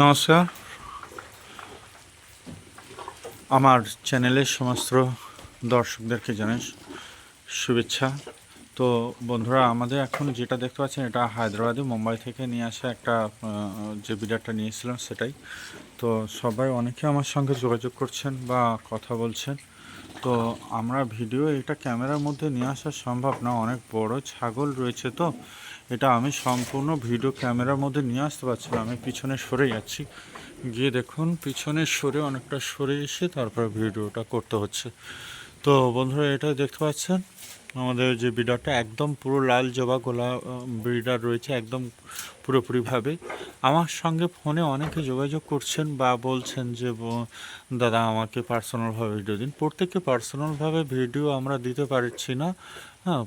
নমস্কার। আমার চ্যানেলের সমস্ত দর্শকদেরকে জানাই শুভেচ্ছা। তো বন্ধুরা, আমাদের এখন যেটা দেখতে পাচ্ছেন, এটা হায়দ্রাবাদে মুম্বাই থেকে নিয়ে আসা একটা যে বিডারটা নিয়েছিলাম সেটাই। তো সবাই অনেকে আমার সঙ্গে যোগাযোগ করছেন বা কথা বলছেন। তো আমরা ভিডিও এটা ক্যামেরার মধ্যে নিয়ে আসা সম্ভব না, অনেক বড় ছাগল রয়েছে তো। এটা আমি সম্পূর্ণ ভিডিও ক্যামেরার মধ্যে নিয়ে আসতে পারছি আমি পিছনে সরে যাচ্ছি। গিয়ে দেখুন, পিছনে সরে অনেকটা সরে এসে তারপর ভিডিওটা করতে হচ্ছে। তো বন্ধুরা, এটা দেখতে পাচ্ছেন? আমাদের যে বিডারটা, একদম পুরো লাল জবা গোলা ব্রিডার রয়েছে একদম পুরোপুরিভাবে। আমার সঙ্গে ফোনে অনেকে যোগাযোগ করছেন বা বলছেন যে দাদা, আমাকে পার্সোনালভাবে ভিডিও দিন। প্রত্যেককে পার্সোনালভাবে ভিডিও আমরা দিতে পারছি না। হ্যাঁ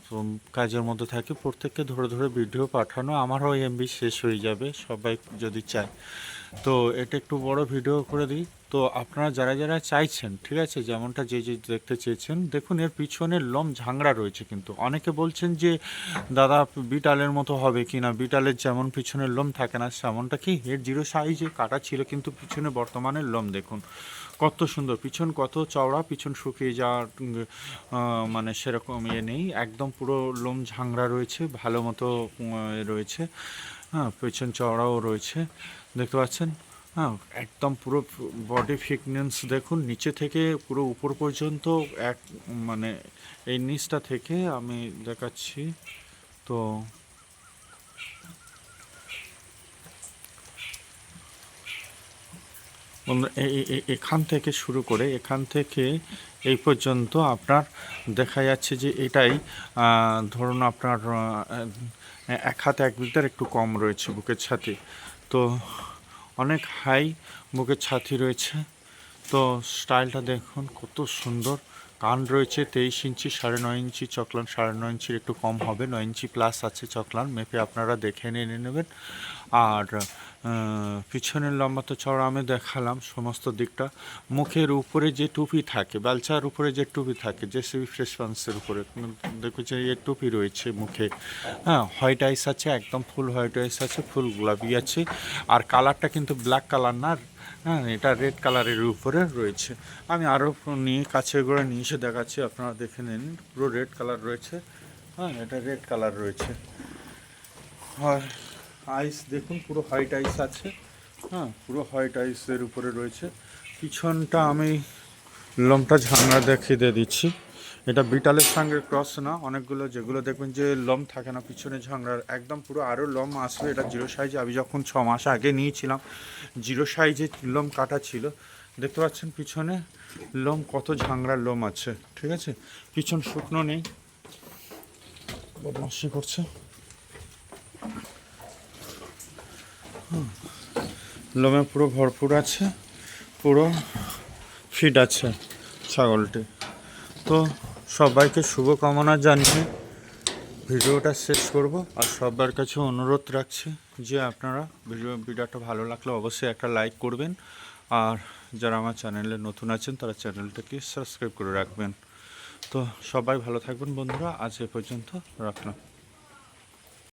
কাজের মধ্যে থাকি, প্রত্যেককে ধরে ধরে ভিডিও পাঠানো। আমারও এমবি শেষ হয়ে যাবে, সবাই যদি চায়। তো এটা একটু বড় ভিডিও করে দিই। তো আপনারা যারা যারা চাইছেন, ঠিক আছে, যেমনটা যে যে দেখতে চেয়েছেন, দেখুন এর পিছনে লোম ঝাংড়া রয়েছে কিন্তু। অনেকে বলছেন যে, দাদা, বিটালের মতো হবে কি না? বিটালের যেমন পিছনের লোম থাকে না, সেমনটা কি? এর জিরো সাইজে কাটা ছিল কিন্তু পিছনে বর্তমানে লোম, দেখুন। কত সুন্দর, পিছন কত চওড়া, পিছন শুকিয়ে যাওয়ার মানে সেরকম ইয়ে নেই। একদম পুরো লোম ঝাংড়া রয়েছে, ভালো মতো রয়েছে। হ্যাঁ পেছন চওড়াও রয়েছে। দেখতে পাচ্ছেন? হ্যাঁ একদম পুরো বডি ফিটনেস দেখুন, নিচে থেকে পুরো উপর পর্যন্ত এক মানে এই নিচটা থেকে আমি দেখাচ্ছি। তো এখান থেকে শুরু করে এখান থেকে এই পর্যন্ত আপনার দেখা যাচ্ছে যে এটাই ধরুন আপনার এক হাতে এক লিটার একটু কম রয়েছে বুকের ছাতি। তো অনেক হাই বুকের ছাতি রয়েছে। তো স্টাইলটা দেখুন, কত সুন্দর। কান রয়েছে তেইশ ইঞ্চি, সাড়ে নয় ইঞ্চি চকলান, সাড়ে নয় ইঞ্চির একটু কম হবে, নয় ইঞ্চি প্লাস আছে চকলান, মেপে আপনারা দেখে নিয়ে নেবেন। আর পিছনের লম্বা তো চড়া আমি দেখালাম সমস্ত দিকটা। মুখের উপরে যে টুপি থাকে বালচার উপরে যে টুপি থাকে, যে ফ্রেশ পান্সের উপরে দেখো যে এর টুপি রয়েছে মুখে। হ্যাঁ হোয়াইট আইস আছে, একদম ফুল হোয়াইট আইস আছে, ফুল গোলাপি আছে। আর কালারটা কিন্তু ব্ল্যাক কালার না হ্যাঁ এটা রেড কালারের উপরে রয়েছে। আমি আরও নিয়ে কাছে করে নিয়ে এসে দেখাচ্ছি, আপনারা দেখে নিন। পুরো রেড কালার রয়েছে। হ্যাঁ এটা রেড কালার রয়েছে। আর আইস দেখুন, পুরো হোয়াইট আইস আছে। হ্যাঁ পুরো হোয়াইট আইসের উপরে রয়েছে। পিছনটা আমি লোমটা ঝাঙা দেখিয়ে দিয়ে দিচ্ছি। এটা বিটালের সঙ্গে ক্রস না, অনেকগুলো যেগুলো দেখবেন যে লম থাকে না, পিছনে ঝাংড়ার একদম পুরো আরও লম আসবে, এটা জিরো সাইজে আমি যখন ছ মাস আগে নিয়েছিলাম জিরো সাইজে লোম কাটা ছিল, দেখতে পাচ্ছেন পিছনে লোম, কত ঝাংড়ার লোম আছে, ঠিক আছে? পিছন শুকনো নেই। বদমাসি করছে। লোমে পুরো ভরপুর আছে, পুরো ফিট আছে ছাগলটি। তো সবাইকে শুভকামনা জানিয়ে ভিডিওটা শেষ করব। আর সবার কাছে অনুরোধ রাখছি যে আপনারা ভিডিও ভিডিওটা ভালো লাগলে অবশ্যই একটা লাইক করবেন। আর যারা আমার চ্যানেলে নতুন আছেন, তারা চ্যানেলটাকে সাবস্ক্রাইব করে রাখবেন। তো সবাই ভালো থাকবেন বন্ধুরা। আজ এ পর্যন্ত রাখলাম।